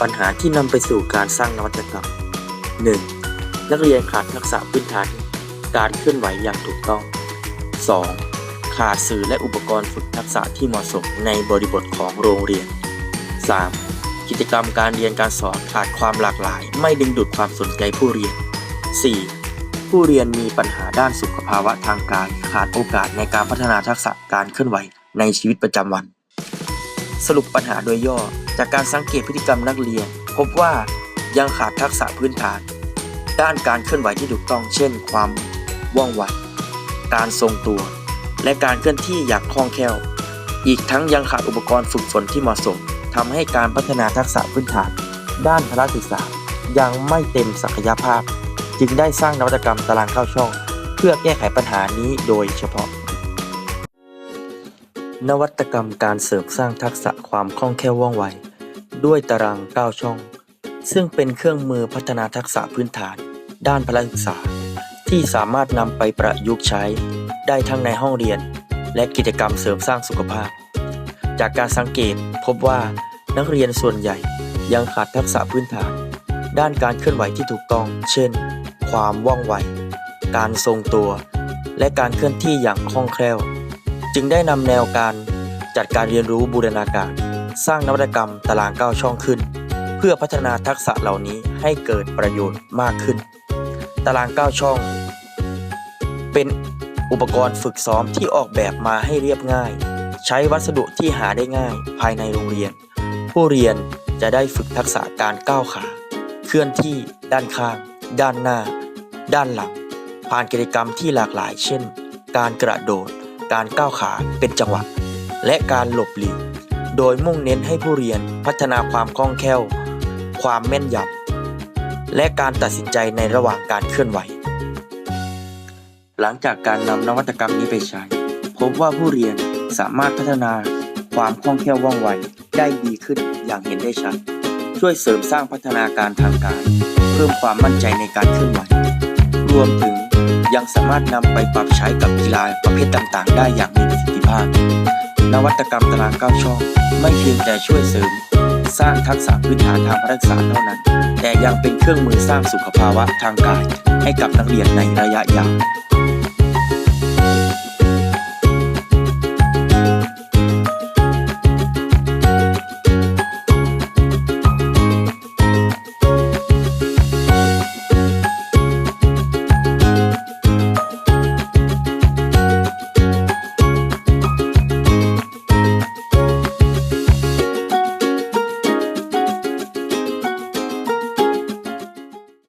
ปัญหาที่นำไปสู่การสร้างนวัตกรรม 1. นักเรียนขาดทักษะพื้นฐาน การเคลื่อนไหวอย่างถูกต้อง 2. ขาดสื่อและอุปกรณ์ฝึกทักษะที่เหมาะสมในบริบทของโรงเรียน 3. กิจกรรมการเรียนการสอนขาดความหลากหลาย ไม่ดึงดูดความสนใจผู้เรียน 4. ผู้เรียนมีปัญหาด้านสุขภาวะทางกาย ขาดโอกาสในการพัฒนาทักษะการเคลื่อนไหวในชีวิตประจำวัน สรุปปัญหาโดยย่อ จากการสังเกตพฤติกรรมนักเรียน พบว่ายังขาดทักษะพื้นฐาน ด้านการเคลื่อนไหวที่ถูกต้อง เช่น ความว่องไวการทรงตัว และการเคลื่อนที่อย่างคล่องแคล่ว อีกทั้งยังขาดอุปกรณ์ฝึกฝนที่เหมาะสมทำให้การพัฒนาทักษะพื้นฐาน ด้านพละศึกษา ยังไม่เต็มศักยภาพ จึงได้สร้างนวัตกรรมตารางเข้าช่อง เพื่อแก้ไขปัญหานี้โดยเฉพาะ นวัตกรรมการเสริมสร้างทักษะความคล่องแคล่วว่องไว ด้วยตาราง 9 ช่อง ซึ่งเป็นเครื่องมือพัฒนาทักษะพื้นฐาน ด้านพละศึกษา ที่สามารถนำไปประยุกต์ใช้ ได้ทั้งในห้องเรียน และกิจกรรมเสริมสร้างสุขภาพ จากการสังเกตพบว่านักเรียนส่วนใหญ่ยังขาดทักษะพื้นฐาน ด้านการเคลื่อนไหวที่ถูกต้อง เช่น ความว่องไว การทรงตัว และการเคลื่อนที่อย่างคล่องแคล่ว จึงได้นำแนวการจัดการเรียนรู้บูรณาการ สร้างนวัตกรรมตาราง9ช่องขึ้น เพื่อพัฒนาทักษะเหล่านี้ให้เกิดประโยชน์มากขึ้น ตาราง9ช่อง เป็นอุปกรณ์ฝึกซ้อมที่ออกแบบมาให้เรียบง่าย ใช้วัสดุที่หาได้ง่ายภายในโรงเรียน ผู้เรียนจะได้ฝึกทักษะการก้าวขา เคลื่อนที่ด้านข้าง ด้านหน้า ด้านหลังผ่านกิจกรรมที่หลากหลาย เช่น การกระโดด การก้าวขาเป็นจังหวะ และการหลบหลีก โดยมุ่งเน้นให้ผู้เรียนพัฒนาความคล่องแคล่ว ความแม่นยำและการตัดสินใจในระหว่างการเคลื่อนไหว หลังจากการนำนวัตกรรมนี้ไปใช้ พบว่าผู้เรียนสามารถพัฒนาความคล่องแคล่วว่องไวได้ดีขึ้นอย่างเห็นได้ชัด ช่วยเสริมสร้างพัฒนาการทางกายเพิ่มความมั่นใจในการเคลื่อนไหว รวมถึง ยังสามารถนำไปปรับใช้กับกีฬาประเภทต่างๆ ได้อย่างมีประสิทธิภาพ นวัตกรรมตารางเก้าช่อง ไม่เพียงแต่ช่วยเสริม สร้างทักษะพื้นฐานทางการศึกษาเท่านั้น แต่ยังเป็นเครื่องมือสร้างสุขภาวะทางกาย ให้กับนักเรียนในระยะยาว